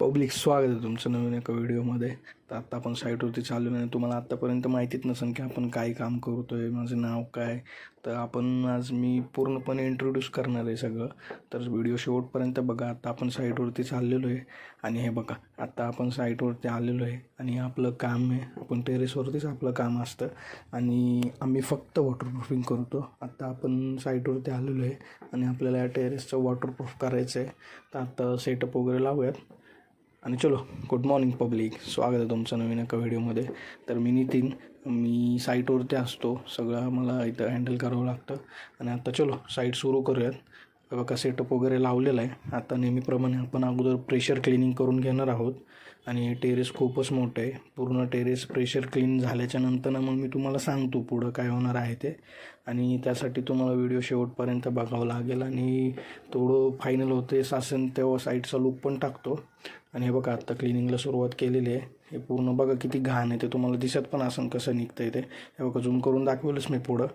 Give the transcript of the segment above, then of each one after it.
Public स्वागत आहे तुमचं नवीन एका व्हिडिओमध्ये तर आत्ता आपण साईटवरती चालू आहे तुम्हाला आत्तापर्यंत माहितीच नसेल की आपण काय काम करतो आहे माझं नाव काय. तर आपण आज मी पूर्णपणे इंट्रोड्यूस करणार आहे सगळं. तर व्हिडिओ शेवटपर्यंत बघा आता आपण साईटवरती चाललेलो आहे आणि हे बघा आत्ता आपण साईटवरती आलेलो आहे आणि आपलं काम आहे. आपण टेरेसवरतीच आपलं काम असतं. आणि आम्ही फक्त वॉटरप्रूफिंग करतो. आत्ता आपण साईटवरती आलेलो आहे आणि आपल्याला या टेरेसचं वॉटरप्रूफ करायचं आहे तर आता सेटअप वगैरे लावूयात. आणि चलो गुड मॉर्निंग पब्लिक स्वागत आहे तुमचं नवीन एका व्हिडिओमध्ये तर मी नितीन मी साईटवरती असतो. सगळं मला इथं हँडल करावं लागतं. आणि आता चलो साईट सुरू करूयात. बघा सेटअप वगैरे लावलेला आहे. आता नेहमीप्रमाणे आपण अगोदर प्रेशर क्लिनिंग करून घेणार आहोत. आणि टेरेस खूपच मोठं आहे. पूर्ण टेरेस प्रेशर क्लीन झाल्याच्यानंतर मग मी तुम्हाला सांगतो पुढं काय होणार आहे ते. आणि त्यासाठी तुम्हाला व्हिडिओ शेवटपर्यंत बघावं लागेल. आणि थोडं फायनल होते असेल तेव्हा साईटचा लुक पण टाकतो. आणि हे बघा आत्ता क्लिनिंगला सुरुवात केलेली आहे. हे पूर्ण बघा किती घाण आहे ते तुम्हाला दिसत पण असं कसं निघतं आहे ते. हे बघा झूम करून दाखवलंच मी पुढं.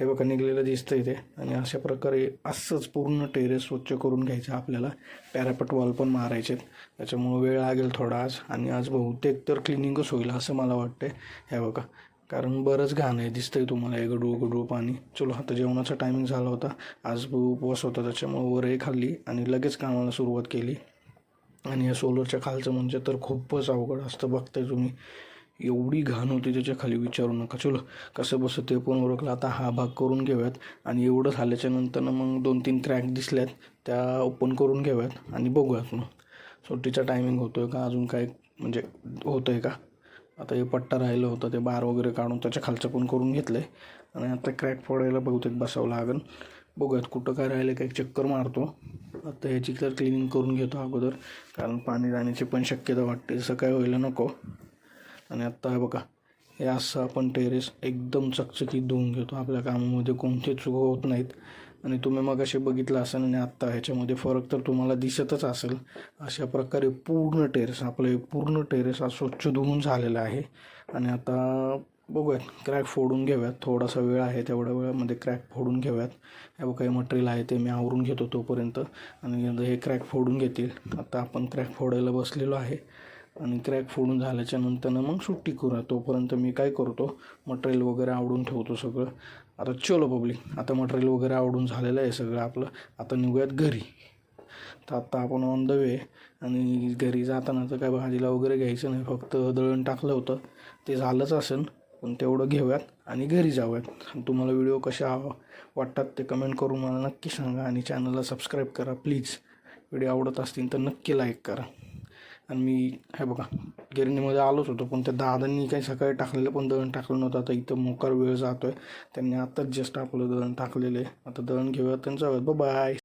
हे बघा निघलेलं दिसतं आहे ते. आणि अशा प्रकारे असंच पूर्ण टेरेस स्वच्छ करून घ्यायचं आपल्याला. पॅरापट वॉल पण मारायचे त्याच्यामुळं वेळ लागेल थोडा आज. आणि आज बहुतेक तर क्लिनिंगच होईल असं मला वाटतं हे बघा कारण बरंच घाण आहे दिसतंय तुम्हाला. हे गडू गडू पाणी. चलो आता जेवणाचा टायमिंग झाला होता. आज उपवास होता त्याच्यामुळं वरही खाल्ली आणि लगेच कामाला सुरुवात केली. आणि या सोलरच्या खालचं म्हणजे तर खूपच अवघड असतं बघताय तुम्ही. एवढी घाण होती त्याच्याखाली विचारू नका. चलो कसं बसं ते पण ओळखलं. आता हा भाग करून घेऊयात आणि एवढं झाल्याच्यानंतर मग दोन तीन ट्रॅक दिसल्यात त्या ओपन करून घेऊयात आणि बघूयात मग. सुट्टीचा टायमिंग होतो आहे का? अजून काय म्हणजे होतं आहे का? आता हे पट्टा राहिलं होतं ते बार वगैरे काढून त्याच्या खालचं पण करून घेतलं आहे आणि आता क्रॅक फोडायला बहुतेक बसावं लागेल. बघूयात कुठं काय राहिलं काय चक्कर मारतो. आता ह्याची तर क्लिनिंग करून घेतो अगोदर. कारण पाणी जाण्याची पण शक्यता वाटते. जसं काय व्हायला नको. आणि आत्ता बघा हे असं आपण टेरेस एकदम चकचकीत धुवून घेतो. आपल्या कामामध्ये कोणते चूक होत नाहीत. आणि तुम्ही मग असे बघितलं असेल आणि आत्ता ह्याच्यामध्ये फरक तर तुम्हाला दिसतच असेल अशा प्रकारे पूर्ण टेरेस आपलं हे पूर्ण टेरेस हा स्वच्छ धुवून झालेला आहे. आणि आता बघूयात क्रॅक फोडून घेऊयात. थोडासा वेळ आहे तेवढ्या वेळामध्ये क्रॅक फोडून घेऊयात. हे काही मटेरियल आहे ते मी आवरून घेतो तोपर्यंत. आणि हे क्रॅक फोडून घेतील. आता आपण क्रॅक फोडायला बसलेलो आहे. आणि क्रॅक फोडून झाल्याच्यानंतर मग सुट्टी करूया तोपर्यंत मी काय करतो मटेरियल वगैरे आवडून ठेवतो सगळं. आता चलो पब्लिक आता मटेरियल वगैरे आवडून झालेलं आहे सगळं आपलं. आता निघूयात घरी. तर आत्ता आपण ऑन द वे आणि घरी जाताना तर काय भाजीला वगैरे घ्यायचं नाही फक्त दळण टाकलं होतं. ते झालंच असेल पण तेवढं घेऊयात आणि घरी जाऊयात. आणि तुम्हाला व्हिडिओ कशा वाटतात ते कमेंट करून मला नक्की सांगा आणि चॅनलला सबस्क्राईब करा प्लीज व्हिडिओ आवडत असतील तर नक्की लाईक करा. आणि मी हे बघा गिरणीमध्ये आलोच होतो पण त्या दादांनी काही सकाळी टाकलेलं पण दळण टाकलं नव्हतं. आता इथं मोकार वेळ जातो आहे त्यांनी आत्ताच जस्ट आपलं दळण टाकलेलं आहे. आता दळण घेऊया त्यांचा. बाय.